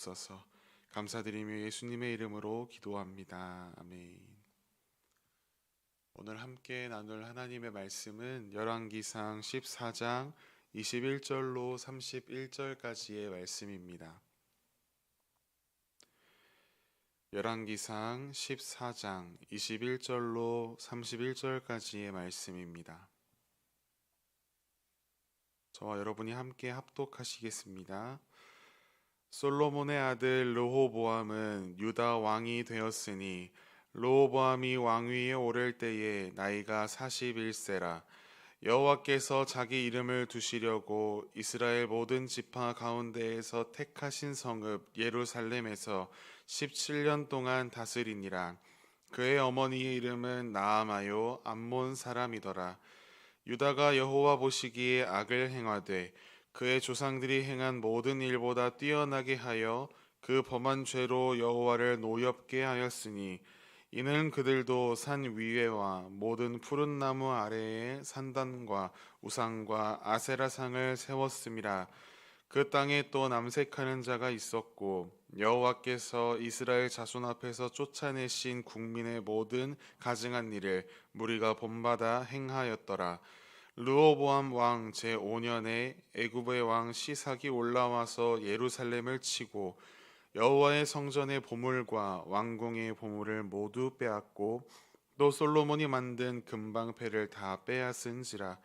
주옵소서. 감사드리며 예수님의 이름으로 기도합니다. 아멘. 오늘 함께 나눌 하나님의 말씀은 열왕기상 14장 21절로 31절까지의 말씀입니다. 열왕기상 14장 21절로 31절까지의 말씀입니다. 저와 여러분이 함께 합독하시겠습니다. 솔로몬의 아들 르호보암은 유다 왕이 되었으니 르호보암이 왕위에 오를 때에 나이가 41세라. 여호와께서 자기 이름을 두시려고 이스라엘 모든 지파 가운데에서 택하신 성읍 예루살렘에서 17년 동안 다스리니라. 그의 어머니의 이름은 나아마요 암몬 사람이더라. 유다가 여호와 보시기에 악을 행하되 그의 조상들이 행한 모든 일보다 뛰어나게 하여 그 범한 죄로 여호와를 노엽게 하였으니 이는 그들도 산 위에와 모든 푸른 나무 아래에 산단과 우상과 아세라상을 세웠음이라 그 땅에 또 남색하는 자가 있었고 여호와께서 이스라엘 자손 앞에서 쫓아내신 국민의 모든 가증한 일을 무리가 본받아 행하였더라 르호보암 왕 제5년에 애굽의 왕 시삭이 올라와서 예루살렘을 치고 여호와의 성전의 보물과 왕궁의 보물을 모두 빼앗고 또 솔로몬이 만든 금방패를 다 빼앗은지라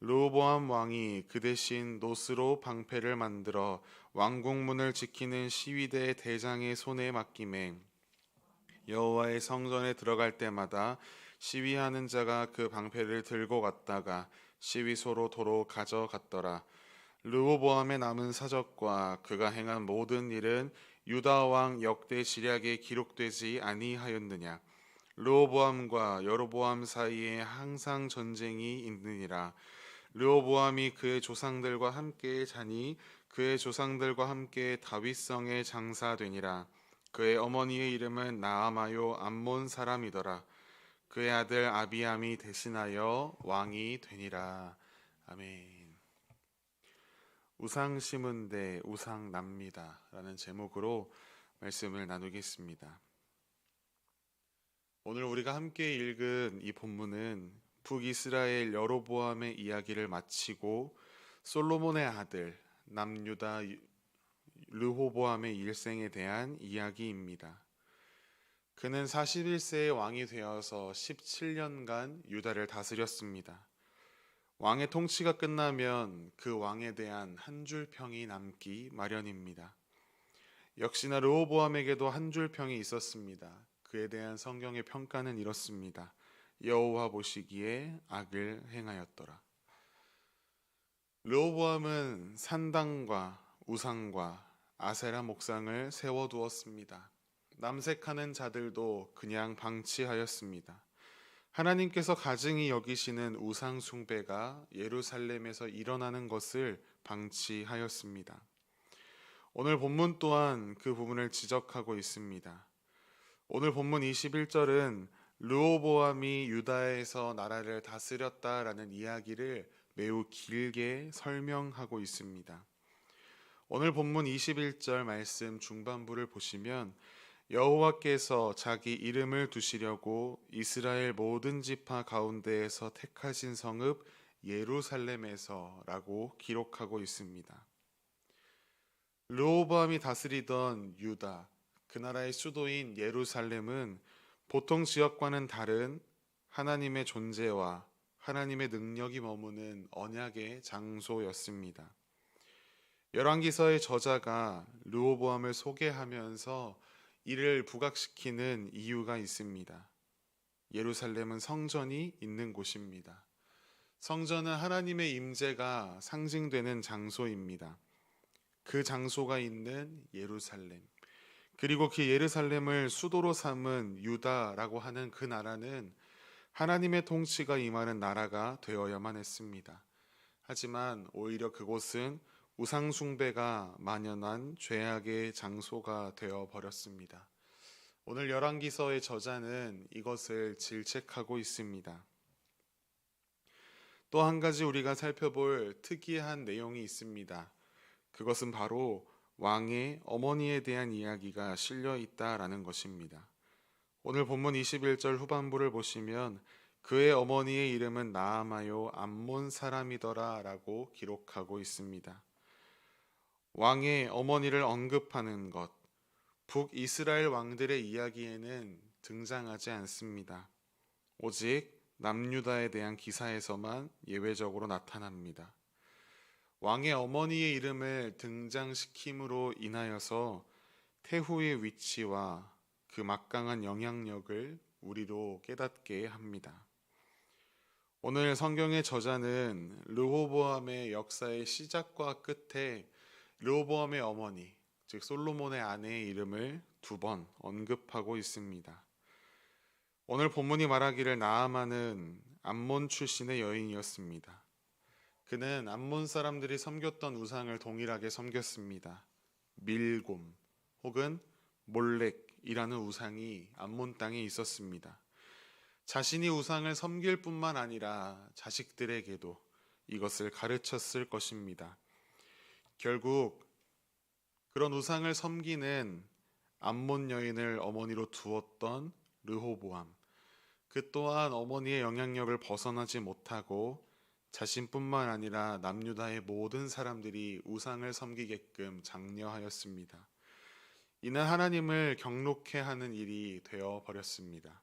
르호보암 왕이 그 대신 노스로 방패를 만들어 왕궁문을 지키는 시위대 대장의 손에 맡김에 여호와의 성전에 들어갈 때마다 시위하는 자가 그 방패를 들고 갔다가 시위소로 도로 가져갔더라. 르호보암의 남은 사적과 그가 행한 모든 일은 유다 왕 역대 지략에 기록되지 아니하였느냐. 르호보암과 여로보암 사이에 항상 전쟁이 있느니라. 르호보암이 그의 조상들과 함께 자니 그의 조상들과 함께 다윗성에 장사되니라. 그의 어머니의 이름은 나아마요 암몬 사람이더라. 그의 아들 아비암이 대신하여 왕이 되니라. 아멘. 우상 심은 데 우상 납니다라는 제목으로 말씀을 나누겠습니다. 오늘 우리가 함께 읽은 이 본문은 북이스라엘 여로보암의 이야기를 마치고 솔로몬의 아들 남유다 르호보암의 일생에 대한 이야기입니다. 그는 41세의 왕이 되어서 17년간 유다를 다스렸습니다. 왕의 통치가 끝나면 그 왕에 대한 한 줄 평이 남기 마련입니다. 역시나 르호보암에게도 한 줄 평이 있었습니다. 그에 대한 성경의 평가는 이렇습니다. 여호와 보시기에 악을 행하였더라. 르호보암은 산당과 우상과 아세라 목상을 세워 두었습니다. 남색하는 자들도 그냥 방치하였습니다. 하나님께서 가증히 여기시는 우상 숭배가 예루살렘에서 일어나는 것을 방치하였습니다. 오늘 본문 또한 그 부분을 지적하고 있습니다. 오늘 본문 21절은 르호보암이 유다에서 나라를 다스렸다라는 이야기를 매우 길게 설명하고 있습니다. 오늘 본문 21절 말씀 중반부를 보시면 여호와께서 자기 이름을 두시려고 이스라엘 모든 지파 가운데에서 택하신 성읍 예루살렘에서라고 기록하고 있습니다. 르호보암이 다스리던 유다 그 나라의 수도인 예루살렘은 보통 지역과는 다른 하나님의 존재와 하나님의 능력이 머무는 언약의 장소였습니다. 열왕기서의 저자가 르호보암을 소개하면서 이를 부각시키는 이유가 있습니다. 예루살렘은 성전이 있는 곳입니다. 성전은 하나님의 임재가 상징되는 장소입니다. 그 장소가 있는 예루살렘. 그리고 그 예루살렘을 수도로 삼은 유다라고 하는 그 나라는 하나님의 통치가 임하는 나라가 되어야만 했습니다. 하지만 오히려 그곳은 우상숭배가 만연한 죄악의 장소가 되어 버렸습니다. 오늘 열왕기서의 저자는 이것을 질책하고 있습니다. 또 한 가지 우리가 살펴볼 특이한 내용이 있습니다. 그것은 바로 왕의 어머니에 대한 이야기가 실려 있다라는 것입니다. 오늘 본문 21절 후반부를 보시면 그의 어머니의 이름은 나아마요 암몬 사람이더라라고 기록하고 있습니다. 왕의 어머니를 언급하는 것, 북이스라엘 왕들의 이야기에는 등장하지 않습니다. 오직 남유다에 대한 기사에서만 예외적으로 나타납니다. 왕의 어머니의 이름을 등장시킴으로 인하여서 태후의 위치와 그 막강한 영향력을 우리로 깨닫게 합니다. 오늘 성경의 저자는 르호보암의 역사의 시작과 끝에 르호보암의 어머니, 즉 솔로몬의 아내의 이름을 두 번 언급하고 있습니다. 오늘 본문이 말하기를 나아만은 암몬 출신의 여인이었습니다. 그는 암몬 사람들이 섬겼던 우상을 동일하게 섬겼습니다. 밀곰 혹은 몰렉이라는 우상이 암몬 땅에 있었습니다. 자신이 우상을 섬길 뿐만 아니라 자식들에게도 이것을 가르쳤을 것입니다. 결국 그런 우상을 섬기는 암몬 여인을 어머니로 두었던 르호보암. 그 또한 어머니의 영향력을 벗어나지 못하고 자신뿐만 아니라 남유다의 모든 사람들이 우상을 섬기게끔 장려하였습니다. 이는 하나님을 경록해 하는 일이 되어 버렸습니다.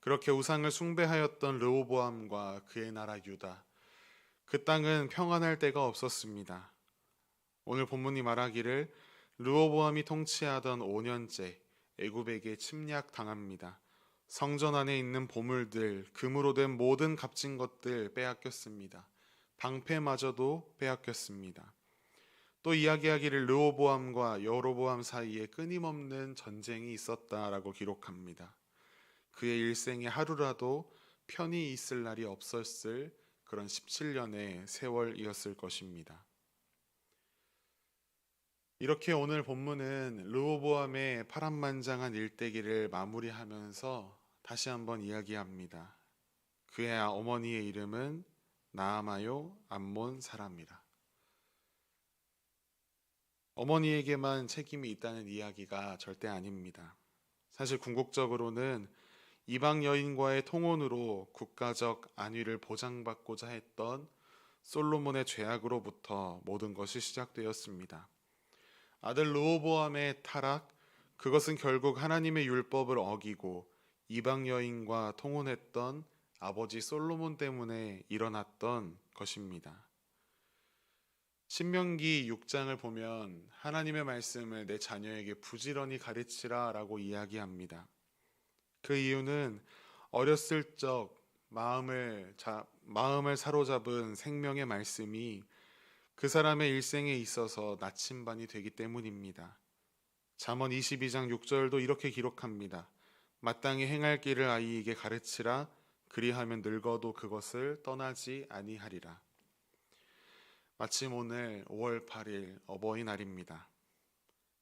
그렇게 우상을 숭배하였던 르호보암과 그의 나라 유다 그 땅은 평안할 데가 없었습니다. 오늘 본문이 말하기를 르호보암이 통치하던 5년째 애굽에게 침략 당합니다. 성전 안에 있는 보물들, 금으로 된 모든 값진 것들 빼앗겼습니다. 방패마저도 빼앗겼습니다. 또 이야기하기를 르호보암과 여로보암 사이에 끊임없는 전쟁이 있었다라고 기록합니다. 그의 일생에 하루라도 편히 있을 날이 없었을 그런 17년의 세월이었을 것입니다. 이렇게 오늘 본문은 르호보암의 파란만장한 일대기를 마무리하면서 다시 한번 이야기합니다. 그의 어머니의 이름은 나아마요 암몬 사람이라. 어머니에게만 책임이 있다는 이야기가 절대 아닙니다. 사실 궁극적으로는 이방 여인과의 통혼으로 국가적 안위를 보장받고자 했던 솔로몬의 죄악으로부터 모든 것이 시작되었습니다. 아들 르호보암의 타락 그것은 결국 하나님의 율법을 어기고 이방 여인과 통혼했던 아버지 솔로몬 때문에 일어났던 것입니다. 신명기 6장을 보면 하나님의 말씀을 내 자녀에게 부지런히 가르치라라고 이야기합니다. 그 이유는 어렸을 적 마음을 자, 마음을 사로잡은 생명의 말씀이 그 사람의 일생에 있어서 나침반이 되기 때문입니다. 잠언 22장 6절도 이렇게 기록합니다. 마땅히 행할 길을 아이에게 가르치라 그리하면 늙어도 그것을 떠나지 아니하리라. 마침 오늘 5월 8일 어버이날입니다.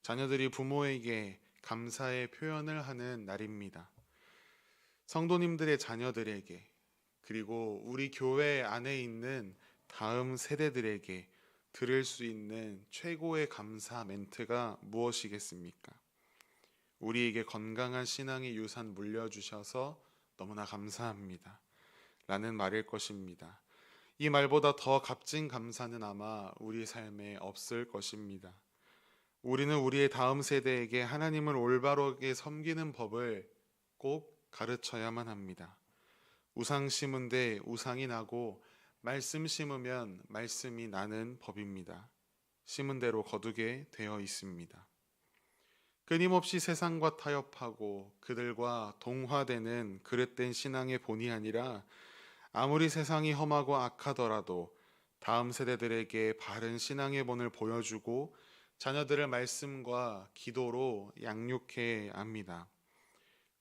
자녀들이 부모에게 감사의 표현을 하는 날입니다. 성도님들의 자녀들에게 그리고 우리 교회 안에 있는 다음 세대들에게 들을 수 있는 최고의 감사 멘트가 무엇이겠습니까? 우리에게 건강한 신앙의 유산 물려주셔서 너무나 감사합니다. 라는 말일 것입니다. 이 말보다 더 값진 감사는 아마 우리 삶에 없을 것입니다. 우리는 우리의 다음 세대에게 하나님을 올바르게 섬기는 법을 꼭 가르쳐야만 합니다. 우상 심은데 우상이 나고 말씀 심으면 말씀이 나는 법입니다. 심은 대로 거두게 되어 있습니다. 끊임없이 세상과 타협하고 그들과 동화되는 그릇된 신앙의 본이 아니라 아무리 세상이 험하고 악하더라도 다음 세대들에게 바른 신앙의 본을 보여주고 자녀들을 말씀과 기도로 양육해야 합니다.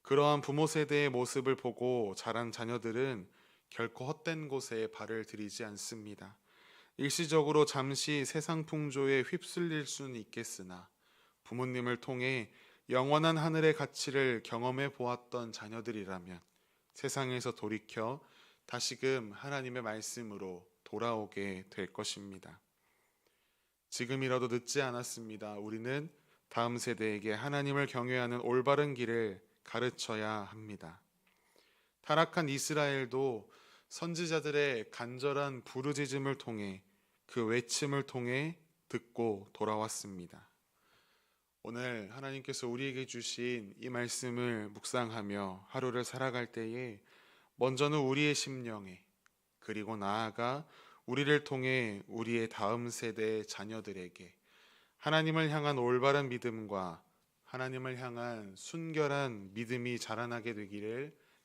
그러한 부모 세대의 모습을 보고 자란 자녀들은 결코 헛된 곳에 발을 들이지 않습니다. 일시적으로 잠시 세상 풍조에 휩쓸릴 수는 있겠으나 부모님을 통해 영원한 하늘의 가치를 경험해 보았던 자녀들이라면 세상에서 돌이켜 다시금 하나님의 말씀으로 돌아오게 될 것입니다. 지금이라도 늦지 않았습니다. 우리는 다음 세대에게 하나님을 경외하는 올바른 길을 가르쳐야 합니다. 타락한 이스라엘도 선지자들의 간절한 부르짖음을 통해 그 외침을 통해 듣고 돌아왔습니다. 오늘 하나님께서 우리에게 주신 이 말씀을 묵상하며 하루를 살아갈 때에 먼저는 우리의 심령에 그리고 나아가 우리를 통해 우리의 다음 세대 자녀들에게 하나님을 향한 올바른 믿음과 하나님을 향한 순결한 믿음이 자라나게 되기를